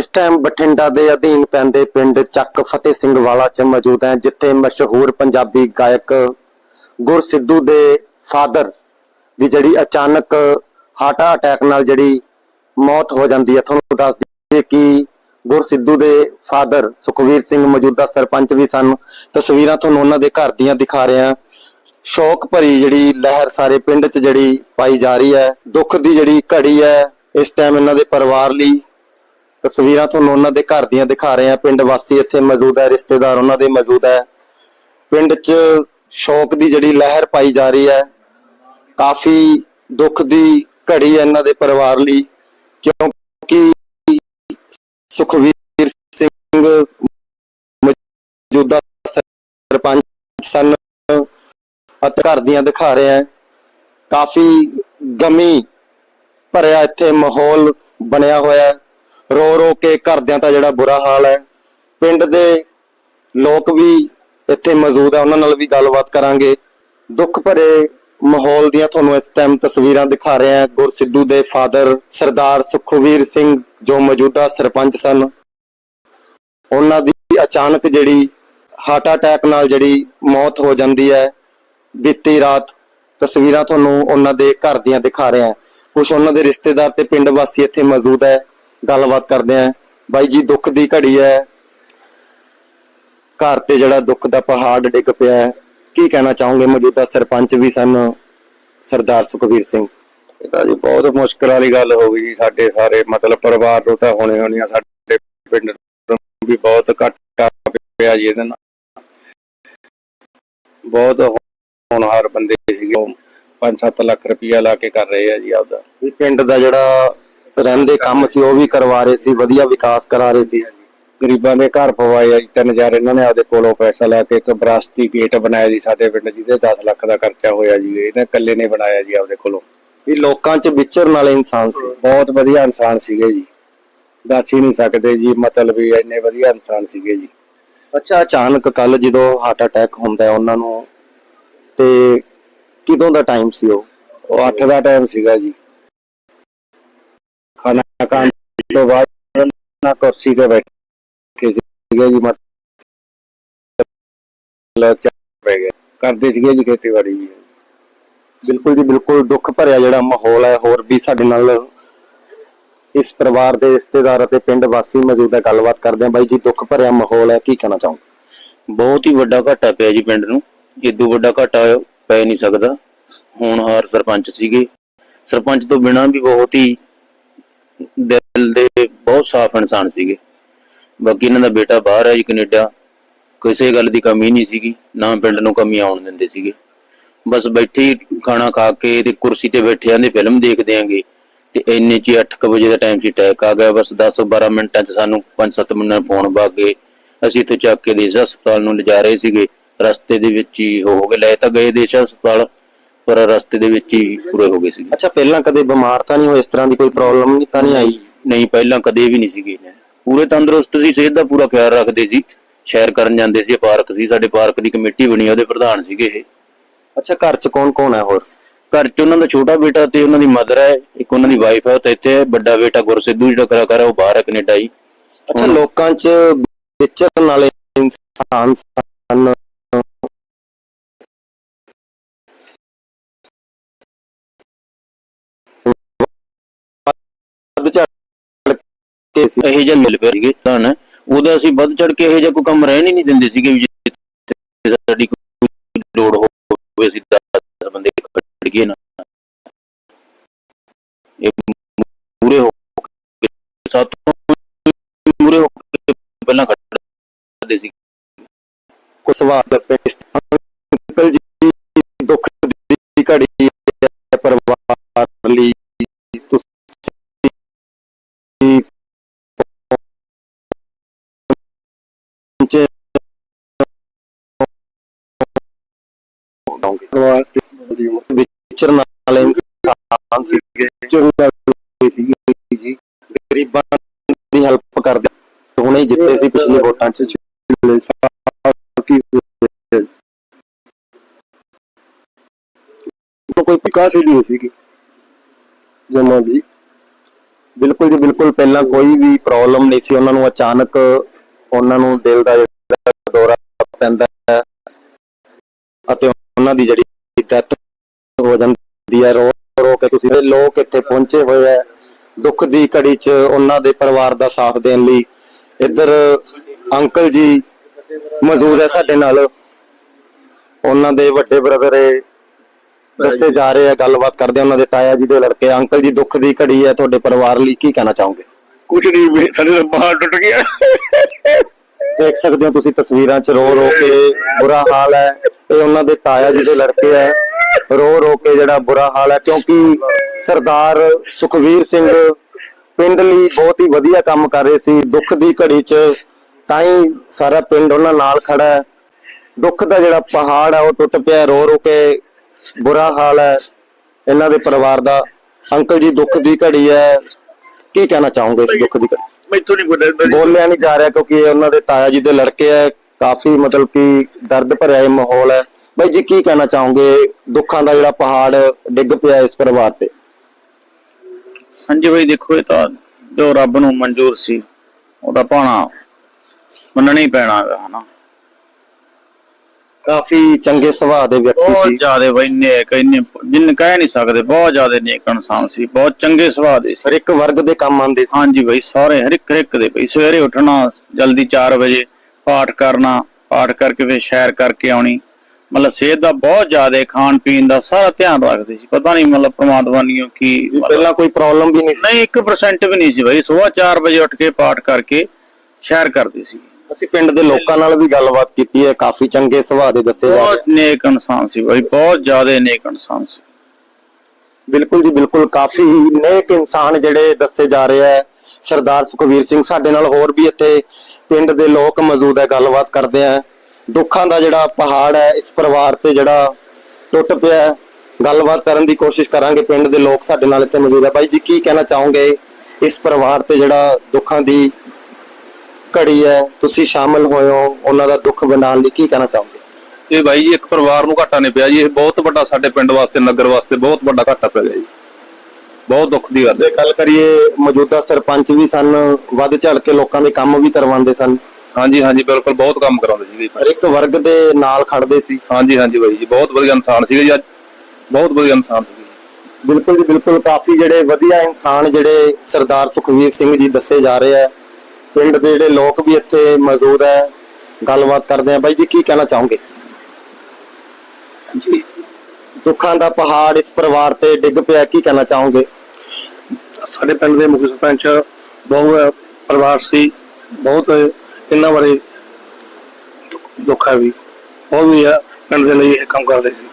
ਇਸ ਟਾਈਮ ਬਠਿੰਡਾ ਦੇ ਅਧੀਨ ਪੈਂਦੇ ਪਿੰਡ ਚੱਕ ਫਤਿਹ ਸਿੰਘ ਵਾਲਾ ਚ ਮੌਜੂਦ ਹੈ, ਜਿੱਥੇ ਮਸ਼ਹੂਰ ਪੰਜਾਬੀ ਗਾਇਕ ਗੁਰਸਿੱਧੂ ਦੇ ਫਾਦਰ ਦੀ ਜਿਹੜੀ ਅਚਾਨਕ ਹਾਰਟ ਅਟੈਕ ਨਾਲ ਜਿਹੜੀ ਮੌਤ ਹੋ ਜਾਂਦੀ ਹੈ। ਤੁਹਾਨੂੰ ਦੱਸ ਦਈਏ ਕਿ ਗੁਰਸਿੱਧੂ ਦੇ ਫਾਦਰ ਸੁਖਵੀਰ ਸਿੰਘ ਮੌਜੂਦਾ ਸਰਪੰਚ ਵੀ ਸਨ। ਤਸਵੀਰਾਂ ਤੁਹਾਨੂੰ ਉਹਨਾਂ ਦੇ ਘਰ ਦੀਆਂ ਦਿਖਾ ਰਹੇ ਹਾਂ। ਸ਼ੋਕ ਭਰੀ ਜਿਹੜੀ ਲਹਿਰ ਸਾਰੇ ਪਿੰਡ 'ਚ ਜਿਹੜੀ ਪਾਈ ਜਾ ਰਹੀ ਹੈ। ਦੁੱਖ ਦੀ ਜਿਹੜੀ ਘੜੀ ਹੈ, ਇਸ ਟਾਈਮ ਇਹਨਾਂ ਦੇ ਪਰਿਵਾਰ ਲਈ ਤਸਵੀਰਾਂ ਤੁਹਾਨੂੰ ਉਹਨਾਂ ਦੇ ਘਰ ਦੀਆਂ ਦਿਖਾ ਰਹੇ ਆ ਪਿੰਡ ਵਾਸੀ ਇੱਥੇ ਮੌਜੂਦ ਹੈ, ਰਿਸ਼ਤੇਦਾਰ ਉਹਨਾਂ ਦੇ ਮੌਜੂਦ ਹੈ। ਪਿੰਡ 'ਚ ਸ਼ੌਕ ਦੀ ਜਿਹੜੀ ਲਹਿਰ ਪਾਈ ਜਾ ਰਹੀ ਹੈ, ਕਾਫੀ ਦੁੱਖ ਦੀ ਘੜੀ ਹੈ ਇਹਨਾਂ ਦੇ ਪਰਿਵਾਰ ਲਈ, ਕਿਉਂਕਿ ਸੁਖਵੀਰ ਸਿੰਘ ਮੌਜੂਦਾ ਸਰਪੰਚ ਸਨ ਅਤੇ ਘਰ ਦੀਆਂ ਦਿਖਾ ਰਹੇ ਹੈ। ਕਾਫੀ ਗਮੀ ਭਰਿਆ ਇੱਥੇ ਮਾਹੌਲ ਬਣਿਆ ਹੋਇਆ ਹੈ। ਰੋ ਰੋ ਕੇ ਘਰਦਿਆਂ ਦਾ ਜਿਹੜਾ ਬੁਰਾ ਹਾਲ ਹੈ। ਪਿੰਡ ਦੇ ਲੋਕ ਵੀ ਇੱਥੇ ਮੌਜੂਦ ਹੈ, ਉਹਨਾਂ ਨਾਲ ਵੀ ਗੱਲਬਾਤ ਕਰਾਂਗੇ। ਦੁੱਖ ਭਰੇ ਮਾਹੌਲ ਦੀਆਂ ਤੁਹਾਨੂੰ ਇਸ ਟਾਈਮ ਤਸਵੀਰਾਂ ਦਿਖਾ ਰਹੇ ਹਾਂ। ਗੁਰਸਿੱਧੂ ਦੇ ਫਾਦਰ ਸਰਦਾਰ ਸੁਖਵੀਰ ਸਿੰਘ ਜੋ ਮੌਜੂਦਾ ਸਰਪੰਚ ਸਨ। ਉਹਨਾਂ ਦੀ ਅਚਾਨਕ ਜਿਹੜੀ ਹਾਰਟ ਅਟੈਕ ਨਾਲ ਜਿਹੜੀ ਮੌਤ ਹੋ ਜਾਂਦੀ ਹੈ। ਬੀਤੀ ਰਾਤ ਤਸਵੀਰਾਂ ਤੁਹਾਨੂੰ ਉਹਨਾਂ ਦੇ ਘਰ ਦੀਆਂ ਦਿਖਾ ਰਹੇ ਹਾਂ। ਕੁਝ ਉਹਨਾਂ ਦੇ ਰਿਸ਼ਤੇਦਾਰ ਤੇ ਪਿੰਡ ਵਾਸੀ ਇੱਥੇ ਮੌਜੂਦ ਹੈ। ਗੱਲਬਾਤ ਕਰਦੇ ਹਾਂ ਬਾਈ ਜੀ ਦੁੱਖ ਦੀ ਘੜੀ ਹੈ। ਘਰ ਤੇ ਜਿਹੜਾ ਦੁੱਖ ਦਾ ਪਹਾੜ ਡਿੱਗ ਪਿਆ ਹੈ। ਕੀ ਕਹਿਣਾ ਚਾਹੋਗੇ ਮੌਜੂਦਾ ਸਰਪੰਚ ਵੀ ਸਨ ਸਰਦਾਰ ਸੁਖਵੀਰ ਸਿੰਘ? ਇਹ ਤਾਂ ਜੀ ਬਹੁਤ ਮੁਸ਼ਕਲ ਵਾਲੀ ਗੱਲ ਹੋ ਗਈ ਜੀ ਸਾਡੇ ਸਾਰੇ। ਮਤਲਬ ਪਰਿਵਾਰ ਨੂੰ ਤਾਂ ਹੋਣੇ ਹੋਣੀਆਂ ਸਾਡੇ ਪਿੰਡ ਨੂੰ ਵੀ ਬਹੁਤ ਘਾਟਾ ਪਿਆ ਜੀ ਇਹਦੇ ਨਾਲ। ਬਹੁਤ ਹੋਣਹਾਰ ਬੰਦੇ ਸੀਗੇ ਉਹ 5-7 ਲੱਖ ਰੁਪਇਆ ਲਾ ਕੇ ਕਰ ਰਹੇ ਆ ਜੀ ਆਪਦਾ। ਵੀ ਪਿੰਡ ਦਾ ਜਿਹੜਾ ਰਹਿੰਦੇ ਕੰਮ ਸੀ, ਉਹ ਵੀ ਕਰਵਾ ਰਹੇ ਸੀ, ਵਧੀਆ ਵਿਕਾਸ ਕਰਾ ਰਹੇ ਸੀ। ਗਰੀਬਾਂ ਦੇ ਘਰ ਪਵਾਏ ਆ ਜੀ, ਤਿੰਨ ਇਹਨਾਂ ਨੇ ਆਪਦੇ ਕੋਲੋਂ ਪੈਸਾ ਲਾ ਕੇ ਇੱਕ ਵਿਰਾਸਤੀ ਗੇਟ ਬਣਾਇਆ ਜੀ, ਸਾਡੇ ਪਿੰਡ ਜਿਹਦੇ 10 ਲੱਖ ਦਾ ਖਰਚਾ ਹੋਇਆ ਜੀ, ਇਹਨੇ ਇਕੱਲੇ ਨੇ ਬਣਾਇਆ ਜੀ ਆਪਦੇ ਕੋਲੋਂ। ਵੀ ਲੋਕਾਂ 'ਚ ਵਿਚਰਨ ਵਾਲੇ ਇਨਸਾਨ ਸੀ, ਬਹੁਤ ਵਧੀਆ ਇਨਸਾਨ ਸੀਗੇ ਜੀ। ਦੱਸ ਹੀ ਨਹੀਂ ਸਕਦੇ ਜੀ, ਮਤਲਬ ਵੀ ਇੰਨੇ ਵਧੀਆ ਇਨਸਾਨ ਸੀਗੇ ਜੀ। ਅੱਛਾ, ਅਚਾਨਕ ਕੱਲ ਜਦੋਂ ਹਾਰਟ ਅਟੈਕ ਹੁੰਦਾ ਹੈ ਉਹਨਾਂ ਨੂੰ, ਤੇ ਕਿਦੋਂ ਦਾ ਟਾਈਮ ਸੀ ਉਹ? ਉਹ 8 ਦਾ ਟਾਈਮ ਸੀਗਾ ਜੀ। ਖਾਣਾ ਤੋਂ ਬਾਅਦ ਨਾ ਕੁਰਸੀ ਤੇ ਬੈਠੇ ਸੀਗੇ ਜੀ ਮਤਲਬ ਪੈ ਗਏ। ਕਰਦੇ ਸੀਗੇ ਜੀ ਖੇਤੀਬਾੜੀ ਜੀ। ਬਿਲਕੁਲ ਜੀ, ਬਿਲਕੁਲ ਦੁੱਖ ਭਰਿਆ ਜਿਹੜਾ ਮਾਹੌਲ ਹੈ, ਹੋਰ ਵੀ ਸਾਡੇ ਨਾਲ ਇਸ ਪਰਿਵਾਰ ਦੇ ਰਿਸ਼ਤੇਦਾਰ ਅਤੇ ਪਿੰਡ ਵਾਸੀ ਮੌਜੂਦ ਹੈ, ਗੱਲਬਾਤ ਕਰਦੇ ਹਾਂ। ਬਾਈ ਜੀ, ਦੁੱਖ ਭਰਿਆ ਮਾਹੌਲ ਹੈ, ਕੀ ਕਹਿਣਾ ਚਾਹੋ ਬਹੁਤ ਹੀ ਵੱਡਾ ਘਾਟਾ ਪਿਆ ਜੀ ਪਿੰਡ ਨੂੰ। ਇਦੋਂ ਵੱਡਾ ਘਾਟਾ ਪੈ ਨਹੀਂ ਸਕਦਾ। ਹੁਣ ਹਾਰ ਸਰਪੰਚ ਸੀਗੇ। ਸਰਪੰਚ ਤੋਂ ਬਿਨਾਂ ਵੀ ਬਹੁਤ ਹੀ ਦਿਲ ਦੇ ਬਹੁਤ ਸਾਫ਼ ਇਨਸਾਨ ਸੀਗੇ। ਬਾਕੀ ਇਹਨਾਂ ਦਾ ਬੇਟਾ ਬਾਹਰ ਹੈ ਜੀ ਕੈਨੇਡਾ, ਕਿਸੇ ਗੱਲ ਦੀ ਕਮੀ ਨਹੀਂ ਸੀਗੀ, ਨਾ ਪਿੰਡ ਨੂੰ ਕਮੀ ਆਉਣ ਦਿੰਦੇ ਸੀਗੇ। ਬਸ ਬੈਠੇ ਖਾਣਾ ਖਾ ਕੇ ਤੇ ਕੁਰਸੀ ਤੇ ਬੈਠੇ ਆਂਦੇ ਫਿਲਮ ਦੇਖਦੇ ਆਂਗੇ। ਤੇ ਇੰਨੇ ਚ 8:00 ਵਜੇ ਦਾ ਟਾਈਮ ਸੀ ਅਟੈਕ ਆ ਗਿਆ। ਬਸ 10-12 ਮਿੰਟਾਂ ਚ ਸਾਨੂੰ 5-7 ਮਿੰਟਾਂ ਫੋਨ ਬਾਗ ਗਏ। ਅਸੀਂ ਇੱਥੇ ਚੱਕ ਕੇ ਦੇਸ਼ ਹਸਪਤਾਲ ਨੂੰ ਲਿਜਾ ਰਹੇ ਸੀਗੇ। ਰਸਤੇ ਦੇ ਵਿੱਚ ਹੀ ਹੋ ਗਏ। ਲੈ ਤਾਂ ਗਏ ਦੇਸ਼ ਹਸਪਤਾਲ। ਪਰ ਰਸਤੇ ਦੇ ਵਿੱਚ ਹੀ ਪੂਰੇ ਹੋ ਗਏ ਸੀਗੇ। ਅੱਛਾ ਪਹਿਲਾਂ ਕਦੇ ਬਿਮਾਰ ਤਾਂ ਨਹੀਂ ਹੋਏ? ਇਸ ਤਰ੍ਹਾਂ ਦੀ ਕੋਈ ਪ੍ਰੋਬਲਮ ਨਹੀਂ ਤਾਂ ਨਹੀਂ ਆਈ? ਨਹੀਂ ਪਹਿਲਾਂ ਕਦੇ ਵੀ ਨਹੀਂ ਸੀਗੇ ਪੂਰੇ ਤੰਦਰੁਸਤ ਸੀ ਸਿਹਤ ਦਾ ਪੂਰਾ ਖਿਆਲ ਰੱਖਦੇ ਸੀ। ਸ਼ੈਰ ਕਰਨ ਜਾਂਦੇ ਸੀ ਪਾਰਕ ਸੀ ਸਾਡੇ ਪਾਰਕ ਦੀ ਕਮੇਟੀ ਬਣੀ ਉਹਦੇ ਪ੍ਰਧਾਨ ਸੀਗੇ ਇਹ। ਅੱਛਾ ਘਰ 'ਚ ਕੌਣ ਕੌਣ ਹੈ ਹੋਰ? ਘਰ 'ਚ ਉਹਨਾਂ ਦਾ ਛੋਟਾ ਬੇਟਾ ਤੇ ਉਹਨਾਂ ਦੀ ਮਦਰ ਹੈ ਇੱਕ ਉਹਨਾਂ ਦੀ ਵਾਈਫ ਹੈ ਉਹ ਤਾਂ ਇੱਥੇ ਹੈ ਵੱਡਾ ਬੇਟਾ ਗੁਰਸਿੱਧੂ ਜਿਹੜਾ ਕਲਾਕਾਰ ਹੈ ਉਹ ਬਾਹਰ ਹੈ ਕੈਨੇਡਾ ਹੀ ਅੱਛਾ ਲੋਕਾਂ 'ਚ ਵਿਚਰਨ ਵਾਲੇ ਇਨਸਾਨ ਸਨ। ਕੇ ਸੀ ਇਹੋ ਜਿਹਾ ਮਿਲ ਪਿਆ ਸੀਗੇ ਤਾਂ ਉਹਦਾ ਅਸੀਂ ਵੱਧ ਚੜ ਕੇ ਇਹੋ ਜਿਹਾ ਕੋਈ ਕੰਮ ਰਹਿਣ ਹੀ ਨਹੀਂ ਦਿੰਦੇ ਸੀਗੇ ਵੀ ਸਾਡੀ ਕੋਈ ਲੋੜ ਹੋਵੇ, ਅਸੀਂ 10 ਬੰਦੇ ਖੜ ਨਾ। ਇਹ ਪੂਰੇ ਹੋ ਕੇ ਸਾਥੋਂ ਪੂਰੇ ਹੋ ਕੇ ਪਹਿਲਾਂ ਖੜਦੇ ਸੀ ਕੋਈ ਸਵਾਲ ਕਰਦੇ ਅੰਕਲ ਹੋਵੋਗੇ। ਵਿਚਰਨ ਵਾਲੇ ਇਨਸਾਨ ਸੀਗੇ ਗਰੀਬਾਂ ਦੀ ਹੈਲਪ ਕਰਦੇ ਹੁਣੇ ਜਿੱਤੇ ਸੀ ਪਿਛਲੀ ਵੋਟਾਂ 'ਚ। ਕੋਈ ਵਿਕਾਸ ਹੀ ਨਹੀਂ ਸੀਗੀ। ਜਮਾ ਵੀ ਬਿਲਕੁਲ ਜੀ ਬਿਲਕੁਲ। ਪਹਿਲਾਂ ਕੋਈ ਵੀ ਪ੍ਰੋਬਲਮ ਨਹੀਂ ਸੀ। ਉਹਨਾਂ ਨੂੰ ਅਚਾਨਕ ਉਹਨਾਂ ਨੂੰ ਦਿਲ ਦਾ ਜਿਹੜਾ ਦੌਰਾ ਪੈਂਦਾ ਅਤੇ ਉਹਨਾਂ ਦੀ ਜਿਹੜੀ ਡੈਥ ਹੋ ਜਾਂਦੀ ਹੈ ਰੋ ਰੋ ਕੇ ਤੁਸੀਂ ਲੋਕ ਇੱਥੇ ਪਹੁੰਚੇ ਹੋਏ ਹੈ ਦੁੱਖ ਦੀ ਘੜੀ 'ਚ ਉਹਨਾਂ ਦੇ ਪਰਿਵਾਰ ਦਾ ਸਾਥ ਦੇਣ ਲਈ ਇੱਧਰ ਅੰਕਲ ਜੀ ਮੌਜੂਦ ਹੈ ਸਾਡੇ ਨਾਲ। ਉਹਨਾਂ ਦੇ ਵੱਡੇ ਬ੍ਰਦਰ ਦੱਸੇ ਜਾ ਰਹੇ ਆ ਗੱਲਬਾਤ ਕਰਦੇ ਆ। ਉਹਨਾਂ ਦੇ ਤਾਇਆ ਜੀ ਦੇ ਲੜਕੇ। ਅੰਕਲ ਜੀ ਦੁੱਖ ਦੀ ਘੜੀ ਹੈ ਤੁਹਾਡੇ ਪਰਿਵਾਰ ਲਈ ਕੀ ਕਹਿਣਾ ਚਾਹੋਗੇ? ਕੁਝ ਨਹੀਂ ਸਾਡੇ ਦਾ ਬਾਹਰ ਟੁੱਟ ਗਿਆ। ਦੇਖ ਸਕਦੇ ਹੋ ਤੁਸੀਂ ਤਸਵੀਰਾਂ 'ਚ ਰੋ ਰੋ ਕੇ ਬੁਰਾ ਹਾਲ ਹੈ। ਇਹ ਉਹਨਾਂ ਦੇ ਤਾਇਆ ਜੀ ਦੇ ਲੜਕੇ ਹੈ ਰੋ ਰੋ ਕੇ ਜਿਹੜਾ ਬੁਰਾ ਹਾਲ ਹੈ ਕਿਉਂਕਿ ਸਰਦਾਰ ਸੁਖਵੀਰ ਸਿੰਘ ਪਿੰਡ ਲਈ ਬਹੁਤ ਹੀ ਵਧੀਆ ਕੰਮ ਕਰ ਰਹੇ ਸੀ। ਦੁੱਖ ਦੀ ਘੜੀ 'ਚ ਤਾਂ ਹੀ ਸਾਰਾ ਪਿੰਡ ਉਹਨਾਂ ਨਾਲ ਖੜਾ ਹੈ। ਦੁੱਖ ਦਾ ਜਿਹੜਾ ਪਹਾੜ ਹੈ ਉਹ ਟੁੱਟ ਪਿਆ ਰੋ ਰੋ ਕੇ ਬੁਰਾ ਹਾਲ ਹੈ ਇਹਨਾਂ ਦੇ ਪਰਿਵਾਰ ਦਾ। ਅੰਕਲ ਜੀ ਦੁੱਖ ਦੀ ਘੜੀ ਹੈ। ਕੀ ਕਹਿਣਾ ਚਾਹੋਗੇ ਇਸ ਦੁੱਖ ਦੀ ਘੜੀ? ਮੈਥੋਂ ਨਹੀਂ ਬੋਲਿਆ। ਬੋਲਿਆ ਨਹੀਂ ਜਾ ਰਿਹਾ ਕਿਉਂਕਿ ਇਹ ਉਹਨਾਂ ਦੇ ਤਾਇਆ ਜੀ ਦੇ ਲੜਕੇ ਹੈ। ਕਾਫੀ ਮਤਲਬ ਕਿ ਦਰਦ ਭਰਿਆ ਇਹ ਮਾਹੌਲ ਹੈ। ਬਾਈ ਜੀ ਕੀ ਕਹਿਣਾ ਚਾਹੋਗੇ? ਦੁੱਖਾਂ ਦਾ ਜਿਹੜਾ ਪਹਾੜ ਡਿੱਗ ਪਿਆ ਇਸ ਪਰਿਵਾਰ ਤੇ। ਹਾਂਜੀ ਬਈ ਦੇਖੋ ਇਹ ਤਾਂ ਜੋ ਰੱਬ ਨੂੰ ਮਨਜ਼ੂਰ ਸੀ ਉਹਦਾ ਭਾਣਾ ਮੰਨਣਾ ਹੀ ਪੈਣਾ ਹੈਗਾ ਹਨਾ। ਕਾਫੀ ਚੰਗੇ ਸੁਭਾਅ ਦੇ ਵਿਅਕਤੀ ਬਹੁਤ ਸੀ। ਜ਼ਿਆਦਾ ਬਈ ਨੇਕ ਇੰਨੇ ਜਿੰਨ ਕਹਿ ਨਹੀਂ ਸਕਦੇ ਬਹੁਤ ਜ਼ਿਆਦਾ ਨੇਕ ਇਨਸਾਨ ਸੀ ਬਹੁਤ ਚੰਗੇ ਸੁਭਾਅ ਦੇ ਸੀ। ਹਰ ਇੱਕ ਵਰਗ ਦੇ ਕੰਮ ਆਉਂਦੇ ਸੀ। ਹਾਂਜੀ ਬਈ ਸਾਰੇ ਹਰ ਇੱਕ ਹਰ ਇੱਕ ਦੇ ਬਈ ਸਵੇਰੇ ਉੱਠਣਾ ਜਲਦੀ 4 ਵਜੇ ਪਾਠ ਕਰਨਾ ਪਾਠ ਕਰਕੇ ਫਿਰ ਸੈਰ ਕਰਕੇ ਆਉਣੀ। ਮਤਲਬ ਸਿਹਤ ਦਾ ਬਹੁਤ ਜ਼ਿਆਦਾ ਖਾਣ ਪੀਣ ਦਾ ਸਾਰਾ ਧਿਆਨ ਰੱਖਦੇ ਸੀ। ਪਤਾ ਨਹੀਂ ਮਤਲਬ ਪ੍ਰਮਾਤਮਾ ਨੇ ਕੀ ਪਹਿਲਾਂ ਕੋਈ ਪ੍ਰੋਬਲਮ ਵੀ ਨਹੀਂ ਸੀ। ਨਹੀਂ 1% ਵੀ ਨਹੀਂ ਸੀ ਬਈ ਸਵੇਰ 4 ਵਜੇ ਉੱਠ ਕੇ ਪਾਠ ਕਰਕੇ ਸੈਰ ਕਰਦੇ ਸੀ। ਅਸੀਂ ਪਿੰਡ ਦੇ ਲੋਕਾਂ ਨਾਲ ਵੀ ਗੱਲਬਾਤ ਕੀਤੀ ਹੈ ਕਾਫੀ ਚੰਗੇ ਸੁਭਾਅ ਦੇ ਦੱਸੇ ਬਹੁਤ ਨੇਕ ਇਨਸਾਨ ਸੀ ਬਈ ਬਹੁਤ ਜ਼ਿਆਦਾ ਨੇਕ ਇਨਸਾਨ ਸੀ। ਬਿਲਕੁਲ ਜੀ ਬਿਲਕੁਲ ਕਾਫੀ ਨੇਕ ਇਨਸਾਨ ਜਿਹੜੇ ਦੱਸੇ ਜਾ ਰਹੇ ਹੈ। ਸਰਦਾਰ ਸੁਖਵੀਰ ਸਿੰਘ ਸਾਡੇ ਨਾਲ ਹੋਰ ਵੀ ਇੱਥੇ ਪਿੰਡ ਦੇ ਲੋਕ ਮੌਜੂਦ ਹੈ, ਗੱਲਬਾਤ ਕਰਦੇ ਆ। ਦੁੱਖਾਂ ਦਾ ਜਿਹੜਾ ਪਹਾੜ ਹੈ, ਇਸ ਪਰਿਵਾਰ ਤੇ ਜਿਹੜਾ ਟੁੱਟ ਪਿਆ ਗੱਲਬਾਤ ਕਰਨ ਦੀ ਕੋਸ਼ਿਸ਼ ਕਰਾਂਗੇ, ਪਿੰਡ ਦੇ ਲੋਕ ਸਾਡੇ ਨਾਲ ਇੱਥੇ ਮੌਜੂਦ ਹੈ। ਬਾਈ ਜੀ, ਕੀ ਕਹਿਣਾ ਚਾਹੋਗੇ? ਇਸ ਪਰਿਵਾਰ ਤੇ ਜਿਹੜਾ ਦੁੱਖਾਂ ਦੀ ਘੜੀ ਹੈ, ਤੁਸੀਂ ਸ਼ਾਮਲ ਹੋਏ ਹੋ, ਉਹਨਾਂ ਦਾ ਦੁੱਖ ਵੰਡਾਉਣ ਲਈ ਕੀ ਕਹਿਣਾ ਚਾਹੋਗੇ? ਇਹ ਬਾਈ ਜੀ, ਇੱਕ ਪਰਿਵਾਰ ਨੂੰ ਘਾਟਾ ਨਹੀਂ ਪਿਆ ਜੀ, ਇਹ ਬਹੁਤ ਵੱਡਾ ਸਾਡੇ ਪਿੰਡ ਵਾਸਤੇ, ਨਗਰ ਵਾਸਤੇ ਬਹੁਤ ਵੱਡਾ ਘਾਟਾ ਪਿਆ ਜੀ। ਬਹੁਤ ਦੁੱਖ ਦੀ ਗੱਲ ਹੈ। ਜੇ ਗੱਲ ਕਰੀਏ ਮੌਜੂਦਾ ਸਰਪੰਚ ਵੀ ਸਨ ਵੱਧ ਝੜ ਕੇ ਲੋਕਾਂ ਦੇ ਕੰਮ ਵੀ ਕਰਵਾਉਂਦੇ ਸਨ। ਹਾਂਜੀ ਹਾਂਜੀ ਬਿਲਕੁਲ ਬਹੁਤ ਕੰਮ ਕਰਾਉਂਦੇ ਜੀ। ਹਰ ਇੱਕ ਵਰਗ ਦੇ ਨਾਲ ਖੜਦੇ ਸੀ। ਹਾਂਜੀ ਹਾਂਜੀ ਬਾਈ ਜੀ ਬਹੁਤ ਵਧੀਆ ਇਨਸਾਨ ਸੀਗੇ ਜੀ ਅੱਜ। ਬਹੁਤ ਵਧੀਆ ਇਨਸਾਨ ਸੀਗੇ। ਬਿਲਕੁਲ ਜੀ ਬਿਲਕੁਲ ਕਾਫੀ ਜਿਹੜੇ ਵਧੀਆ ਇਨਸਾਨ ਜਿਹੜੇ ਸਰਦਾਰ ਸੁਖਵੀਰ ਸਿੰਘ ਜੀ ਦੱਸੇ ਜਾ ਰਹੇ ਆ। ਪਿੰਡ ਦੇ ਜਿਹੜੇ ਲੋਕ ਵੀ ਇੱਥੇ ਮੌਜੂਦ ਹੈ। ਗੱਲਬਾਤ ਕਰਦੇ ਆ। ਬਾਈ ਜੀ ਕੀ ਕਹਿਣਾ ਚਾਹੋਗੇ? ਜੀ ਦੁੱਖਾਂ ਦਾ ਪਹਾੜ ਇਸ ਪਰਿਵਾਰ ਤੇ ਡਿੱਗ ਪਿਆ ਕੀ ਕਹਿਣਾ ਚਾਹੋਗੇ? ਸਾਡੇ ਪਿੰਡ ਦੇ ਮੁੱਖ ਸਰਪੰਚ ਬਹੁਤ ਪਰਿਵਾਰ ਸੀ, ਬਹੁਤ ਇਹਨਾਂ ਬਾਰੇ ਦੁੱਖ- ਵੀ ਬਹੁਤ ਵੀ ਆ, ਪਿੰਡ ਦੇ ਲਈ ਇਹ ਕੰਮ ਕਰਦੇ ਸੀ।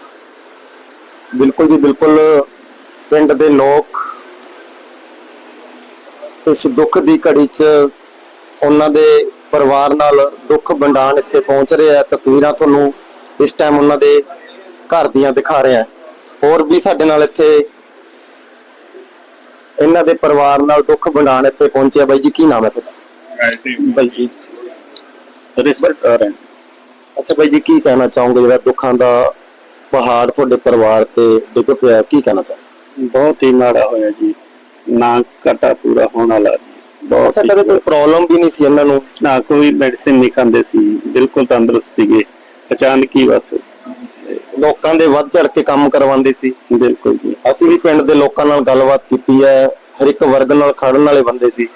ਬਿਲਕੁਲ ਜੀ, ਬਿਲਕੁਲ ਪਿੰਡ ਦੇ ਲੋਕ ਇਸ ਦੁੱਖ ਦੀ ਘੜੀ 'ਚ ਉਹਨਾਂ ਦੇ ਪਰਿਵਾਰ ਨਾਲ ਦੁੱਖ ਵੰਡਾਣ ਇੱਥੇ ਪਹੁੰਚ ਰਿਹਾ ਤਸਵੀਰਾਂ ਤੁਹਾਨੂੰ ਇਸ ਟਾਈਮ ਉਹਨਾਂ ਦੇ ਘਰ ਦੀਆਂ ਦਿਖਾ ਰਿਹਾ ਹੋਰ ਵੀ ਸਾਡੇ ਨਾਲ ਇੱਥੇ ਇਹਨਾਂ ਦੇ ਪਰਿਵਾਰ ਨਾਲ ਦੁੱਖ ਵੰਡਾਣ ਇੱਥੇ ਪਹੁੰਚਿਆ ਬਾਈ ਜੀ ਕੀ ਨਾਮ ਹੈ ਤੁਹਾਡਾ? ਬਲਜੀਤ ਸਿੰਘ। ਰਿਸ਼ਤੇਦਾਰ ਹੈ। ਅੱਛਾ ਬਾਈ ਜੀ ਕੀ ਕਹਿਣਾ ਚਾਹੋਗੇ? ਜਿਹੜਾ ਦੁੱਖਾਂ ਦਾ ਪਹਾੜ ਤੁਹਾਡੇ ਪਰਿਵਾਰ ਤੇ ਡਿੱਗ ਪਿਆ ਕੀ ਕਹਿਣਾ ਚਾਹੋਗੇ? ਬਹੁਤ ਹੀ ਮਾੜਾ ਹੋਇਆ ਜੀ। ਨਾ ਘਟਾ ਪੂਰਾ ਹੋਣ ਵਾਲਾ ਜੀ। ਬਹੁਤ ਅੱਛਾ ਕਦੇ ਕੋਈ ਪ੍ਰੋਬਲਮ ਵੀ ਨਹੀਂ ਸੀ ਇਹਨਾਂ ਨੂੰ? ਨਾ ਕੋਈ ਮੈਡੀਸਿਨ ਨਹੀਂ ਖਾਂਦੇ ਸੀ। ਬਿਲਕੁਲ ਤੰਦਰੁਸਤ ਸੀਗੇ। ਅਚਾਨਕ ਹੀ ਬਸ ਲੋਕਾਂ ਦੇ ਵੱਧ ਚੜ ਕੇ ਕੰਮ ਕਰਵਾਉਂਦੇ ਸੀ। ਬਿਲਕੁਲ ਜੀ। ਅਸੀਂ ਵੀ ਪਿੰਡ ਦੇ ਲੋਕਾਂ ਨਾਲ ਗੱਲਬਾਤ ਕੀਤੀ ਹੈ। ਹਰ ਇੱਕ ਵਰਗ ਨਾਲ ਖੜਨ ਵਾਲੇ ਬੰਦੇ ਸੀ।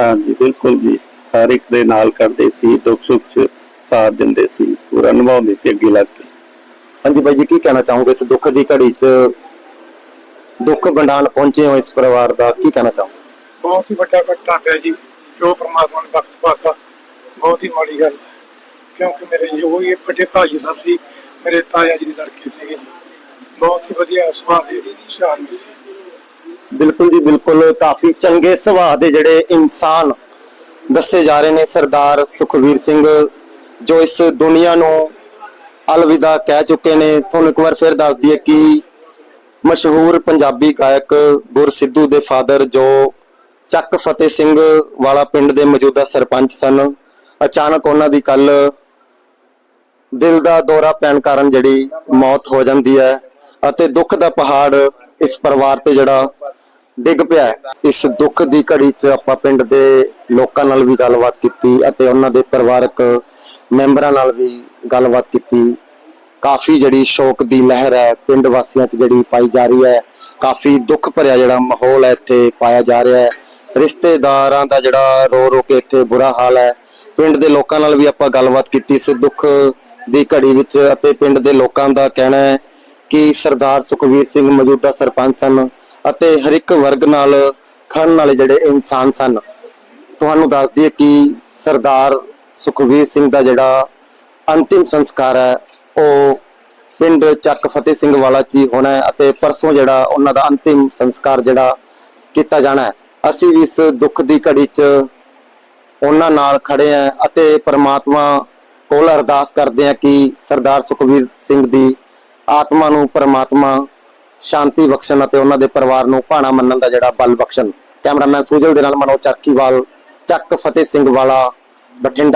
ਹਾਂ ਜੀ ਬਿਲਕੁਲ ਜੀ। ਹਰ ਇੱਕ ਦੇ ਨਾਲ ਕਰਦੇ ਸੀ ਦੁੱਖ ਸੁੱਖ ਚ ਸਾਥ ਦਿੰਦੇ ਸੀ ਪੂਰਾ ਨਿਭਾਉਂਦੇ ਸੀ ਅੱਗੇ ਲੱਗ ਕੇ। ਹਾਂਜੀ ਬਾਈ ਜੀ ਕੀ ਕਹਿਣਾ ਚਾਹੋਗੇ ਇਸ ਦੁੱਖ ਦੀ ਘੜੀ 'ਚ? ਦੁੱਖ ਵੰਡਾਣ ਪਹੁੰਚੇ ਹੋ ਇਸ ਪਰਿਵਾਰ ਦਾ ਕੀ ਕਹਿਣਾ ਚਾਹੋਗੇ? ਬਹੁਤ ਹੀ ਵੱਡਾ ਘਟਨਾ ਪਿਆ ਜੀ ਜੋ ਪ੍ਰਮਾਤਮਾ ਨੇ ਵਕਤ ਪਾਸਾ ਬਹੁਤ ਹੀ ਮਾੜੀ ਗੱਲ ਕਿਉਂਕਿ ਮੇਰੇ ਜੋ ਇਹ ਵੱਡੇ ਭਾਈ ਸਾਹਿਬ ਸੀ ਮੇਰੇ ਤਾਇਆ ਜੀ ਦੇ ਲੜਕੇ ਸੀਗੇ। ਜੀ ਬਹੁਤ ਹੀ ਵਧੀਆ ਸੁਭਾਅ ਦੇ ਸ਼ਾਨ ਸੀ। ਬਿਲਕੁਲ ਜੀ, ਬਿਲਕੁਲ ਕਾਫੀ ਚੰਗੇ ਸੁਭਾਅ ਦੇ ਜਿਹੜੇ ਇਨਸਾਨ ਦੱਸੇ ਜਾ ਰਹੇ ਨੇ ਸਰਦਾਰ ਸੁਖਵੀਰ ਸਿੰਘ, ਜੋ ਇਸ ਦੁਨੀਆ ਨੂੰ ਅਲਵਿਦਾ ਕਹਿ ਚੁੱਕੇ ਨੇ। ਤੁਹਾਨੂੰ ਇੱਕ ਵਾਰ ਫਿਰ ਦੱਸ ਦਈਏ ਕਿ ਮਸ਼ਹੂਰ ਪੰਜਾਬੀ ਗਾਇਕ ਗੁਰਸਿੱਧੂ ਦੇ ਫਾਦਰ ਜੋ ਚੱਕ ਫਤਿਹ ਸਿੰਘ ਵਾਲਾ ਪਿੰਡ ਦੇ ਮੌਜੂਦਾ ਸਰਪੰਚ ਸਨ। ਅਚਾਨਕ ਉਹਨਾਂ ਦੀ ਕੱਲ ਦਿਲ ਦਾ ਦੌਰਾ ਪੈਣ ਕਾਰਨ ਜਿਹੜੀ ਮੌਤ ਹੋ ਜਾਂਦੀ ਹੈ। ਅਤੇ ਦੁੱਖ ਦਾ ਪਹਾੜ ਇਸ ਪਰਿਵਾਰ ਤੇ ਜਿਹੜਾ ਡਿੱਗ ਪਿਆ ਹੈ। ਇਸ ਦੁੱਖ ਦੀ ਘੜੀ 'ਚ ਆਪਾਂ ਪਿੰਡ ਦੇ ਲੋਕਾਂ ਨਾਲ ਵੀ ਗੱਲਬਾਤ ਕੀਤੀ ਅਤੇ ਉਹਨਾਂ ਦੇ ਪਰਿਵਾਰਕ ਮੈਂਬਰਾਂ ਨਾਲ ਵੀ ਗੱਲਬਾਤ ਕੀਤੀ। ਕਾਫੀ ਜਿਹੜੀ ਸ਼ੋਕ ਦੀ ਲਹਿਰ ਹੈ, ਪਿੰਡ ਵਾਸੀਆਂ 'ਚ ਜਿਹੜੀ ਪਾਈ ਜਾ ਰਹੀ ਹੈ, ਕਾਫੀ ਦੁੱਖ ਭਰਿਆ ਜਿਹੜਾ ਮਾਹੌਲ ਹੈ ਇੱਥੇ ਪਾਇਆ ਜਾ ਰਿਹਾ ਹੈ। ਰਿਸ਼ਤੇਦਾਰਾਂ ਦਾ ਜਿਹੜਾ ਰੋ ਰੋ ਕੇ ਇੱਥੇ ਬੁਰਾ ਹਾਲ ਹੈ। ਪਿੰਡ ਦੇ ਲੋਕਾਂ ਨਾਲ ਵੀ ਆਪਾਂ ਗੱਲਬਾਤ ਕੀਤੀ। ਇਸ ਦੁੱਖ ਦੀ ਘੜੀ ਵਿੱਚ ਅਤੇ ਪਿੰਡ ਦੇ ਲੋਕਾਂ ਦਾ ਕਹਿਣਾ ਹੈ ਕਿ ਸਰਦਾਰ ਸੁਖਵੀਰ ਸਿੰਘ ਮੌਜੂਦਾ ਸਰਪੰਚ ਸਨ ਅਤੇ ਹਰ ਇੱਕ ਵਰਗ ਨਾਲ ਖੜਨ ਵਾਲੇ ਜਿਹੜੇ ਇਨਸਾਨ ਸਨ। ਤੁਹਾਨੂੰ ਦੱਸ ਦਈਏ ਕਿ ਸਰਦਾਰ ਸੁਖਵੀਰ ਸਿੰਘ ਦਾ ਜਿਹੜਾ ਅੰਤਿਮ ਸੰਸਕਾਰ ਹੈ, ਉਹ ਪਿੰਡ ਚੱਕ ਫਤਿਹ ਸਿੰਘ ਵਾਲਾ 'ਚ ਹੀ ਹੋਣਾ ਹੈ ਅਤੇ ਪਰਸੋਂ ਜਿਹੜਾ ਉਹਨਾਂ ਦਾ ਅੰਤਿਮ ਸੰਸਕਾਰ ਜਿਹੜਾ ਕੀਤਾ ਜਾਣਾ ਹੈ। ਅਸੀਂ ਵੀ ਇਸ ਦੁੱਖ ਦੀ ਘੜੀ 'ਚ ਉਹਨਾਂ ਨਾਲ ਖੜੇ ਆ ਅਤੇ ਪਰਮਾਤਮਾ ਕੋਲ ਅਰਦਾਸ ਕਰਦੇ ਆ ਕਿ ਸਰਦਾਰ ਸੁਖਵੀਰ ਸਿੰਘ ਦੀ ਆਤਮਾ ਨੂੰ ਪ੍ਰਮਾਤਮਾ ਸ਼ਾਂਤੀ ਬਖਸ਼ਣ ਅਤੇ ਉਹਨਾਂ ਦੇ ਪਰਿਵਾਰ ਨੂੰ ਭਾਣਾ ਮੰਨਣ ਦਾ ਜਿਹੜਾ ਬਲ ਬਖਸ਼ਣ। ਕੈਮਰਾਮੈਨ ਸੁਜਲ ਦੇ ਨਾਲ ਮਨੋਜ ਚਰਖੀਵਾਲ ਚੱਕ ਫਤਿਹ ਸਿੰਘ ਵਾਲਾ, ਬਠਿੰਡਾ।